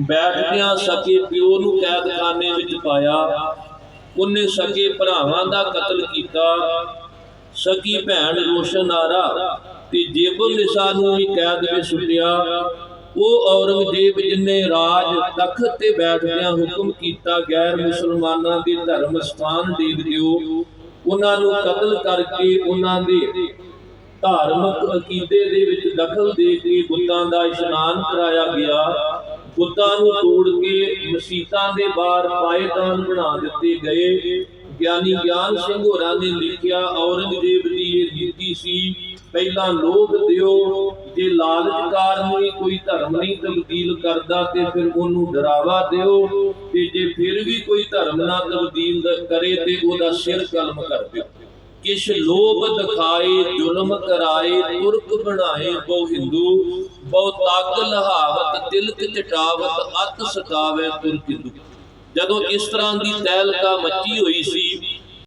ਬੈਠਦਿਆਂ ਸਕੇ ਪਿਓ ਨੂੰ ਕੈਦਖਾਨੇ ਵਿੱਚ ਪਾਇਆ। ਉਹਨੇ ਸਕੇ ਭਰਾਵਾਂ ਦਾ ਕਤਲ ਕੀਤਾ। ਸਕੀ ਭੈਣ ਰੋਸ਼ਨਾਰਾ ਤੇ ਜੇਬੁਲ ਨਿਸਾ ਨੂੰ ਵੀ ਕੈਦ ਵਿੱਚ ਸੁੱਟਿਆ। ਉਹ ਔਰੰਗਜ਼ੇਬ ਜਿਨੇ ਰਾਜ ਤਖਤ ਤੇ ਬੈਠਦਿਆਂ ਹੁਕਮ ਕੀਤਾ ਗੈਰ ਮੁਸਲਮਾਨਾਂ ਦੇ ਧਰਮ ਸਥਾਨ ਦੇ ਦਿਓ। ਉਹਨਾਂ ਨੂੰ ਕਤਲ ਕਰਕੇ ਉਹਨਾਂ ਦੇ ਧਾਰਮਿਕ ਅਕੀਦੇ ਦੇ ਵਿੱਚ ਦਖਲ ਦੇ ਕੇ ਬੁੱਤਾਂ ਦਾ ਇਸ਼ਨਾਨ ਕਰਾਇਆ ਗਿਆ। ਬੁੱਤਾਂ ਨੂੰ ਤੋੜ ਕੇ ਮਸੀਤਾਂ ਦੇ ਬਾਹਰ ਪਾਏਦਾਨ ਬਣਾ ਦਿੱਤੇ ਗਏ। ਗਿਆਨੀ ਗਿਆਨ ਸਿੰਘ ਹੋਰਾਂ ਨੇ ਲਿਖਿਆ, ਔਰੰਗਜ਼ੇਬ ਦੀ ਇਹ ਨੀਤੀ ਸੀ, ਪਹਿਲਾਂ ਲੋਭ ਦਿਓ, ਜੇ ਲਾਲਚ ਕਾਰਨ ਹੀ ਕੋਈ ਧਰਮ ਨਹੀਂ ਤਬਦੀਲ ਕਰਦਾ, ਤੇ ਫਿਰ ਉਹਨੂੰ ਡਰਾਵਾ ਦਿਓ, ਤੇ ਜੇ ਫਿਰ ਵੀ ਕੋਈ ਧਰਮ ਨਾ ਤਬਦੀਲ ਕਰੇ, ਤੇ ਉਹਦਾ ਸਿਰ ਕਲਮ ਕਰ ਦਿਓ। ਕਿਛ ਲੋਭ ਦਿਖਾਏ ਜ਼ੁਲਮ ਕਰਾਏ ਤੁਰਕ ਬਣਾਏ ਬਹੁ ਹਿੰਦੂ, ਬਹੁ ਤੱਕ ਲਹਾਵਤ ਤਿਲਕ ਚਟਾਵਤ ਅਤ ਸਤਾਵੇ ਤੁਰਕ ਹਿੰਦੂ ਜਦੋਂ ਇਸ ਤਰ੍ਹਾਂ ਦੀ ਤੈਲਕਾ ਮੱਚੀ ਹੋਈ ਸੀ